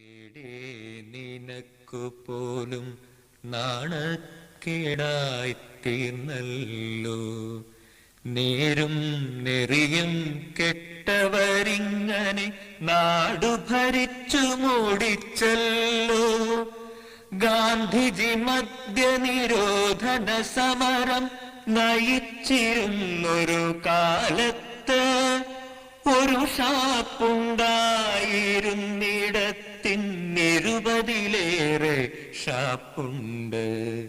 കേടേ നിനക്കു പോലും നാണക്കേടായി നേരും നെറിയും കെട്ടവരിങ്ങനെ നാടു ഭരിച്ചു മൂടിച്ചല്ലോ. ഗാന്ധിജി മദ്യനിരോധന സമരം നയിച്ചിരുന്നൊരു കാലത്ത് ഒരു ഷാപ്പുണ്ടായിരുന്നിടത്തിനിരുപതിലേറെ ഷാപ്പുണ്ട്.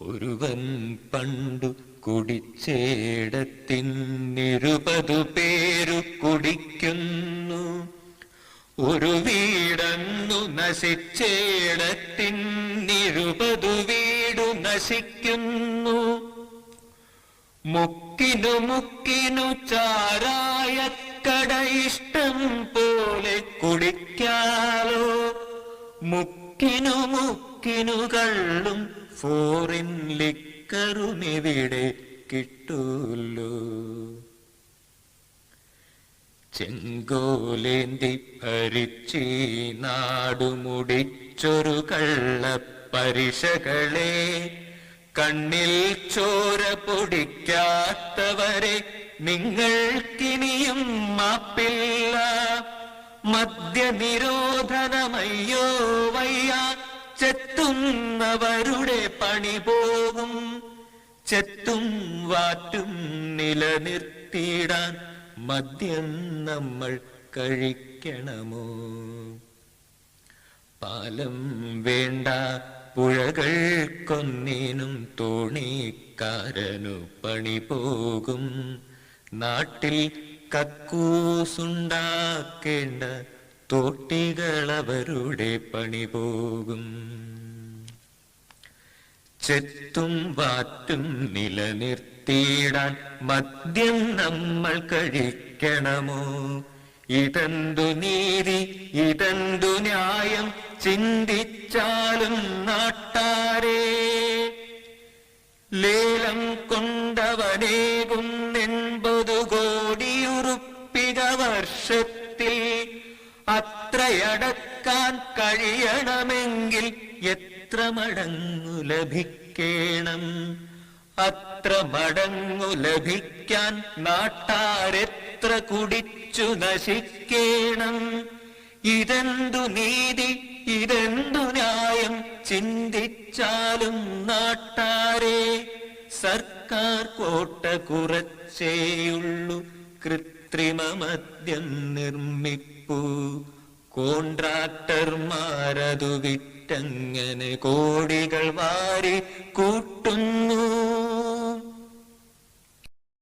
ഒരുവൻ പണ്ടു കുടിച്ചേടത്തിനിരുപതു പേരു കുടിക്കുന്നു. ഒരു വീടന്നു നശിച്ചേടത്തിനിരുപതു വീടു നശിക്കുന്നു. മുക്കിനു മുക്കിനു ചാരായ കട ഇഷ്ടം പോലെ കുടിക്കാലോ മുക്കിനു മുക്കിനു കള്ളും ഫോറിൻ ലിക്കറുമിവിടെ കിട്ടൂല്ലോ ചെങ്കോലേന്തി ഭരിച്ചീ നാടുമുടിച്ചൊരു കള്ളപ്പരിശകളെ കണ്ണിൽ ചോര പൊടിക്കാത്തവരെ നിങ്ങൾക്കിനിയും മാപ്പില്ല. മദ്യനിരോധനമയ്യോ വയ്യ. ചെത്തുന്നവരുടെ പണി പോകും. ചെത്തും വാറ്റും നിലനിർത്തിയിടാൻ മദ്യം നമ്മൾ കഴിക്കണമോ? പാലം വേണ്ട പുഴകൾ കൊന്നിനും തോണിക്കാരനു പണി പോകും. നാട്ടിൽ കക്കൂസുണ്ടാക്കേണ്ട തോട്ടികളവരുടെ പണി പോകും. ചെത്തും വാറ്റും നിലനിർത്തിയിടാൻ മദ്യം നമ്മൾ കഴിക്കണമോ? ഇതെന്തു നീതി ഇതെന്തു ന്യായം? ചിന്തിച്ചാലും നാട്ടാരേ. ലേലം കൊണ്ടവനേകും കോടിയുറുപ്പിക വർഷത്തിൽ അത്രയടക്കാൻ കഴിയണമെങ്കിൽ എത്ര മടങ്ങു ലഭിക്കണം? അത്ര മടങ്ങു ലഭിക്കാൻ നാട്ടാരെത്ര കുടിച്ചു നശിക്കണം? ഇതെന്തു നീതി ഇതെന്തു ന്യായം ചിന്തിച്ചാലും നാട്ടാരെ സർക്കാർ കോട്ട കുറച്ചേയുള്ളൂ കൃത്രിമ മദ്യം നിർമ്മിപ്പു. കോൺട്രാക്ടർമാരതു വിട്ടങ്ങനെ കോടികൾ വാരി കൂട്ടി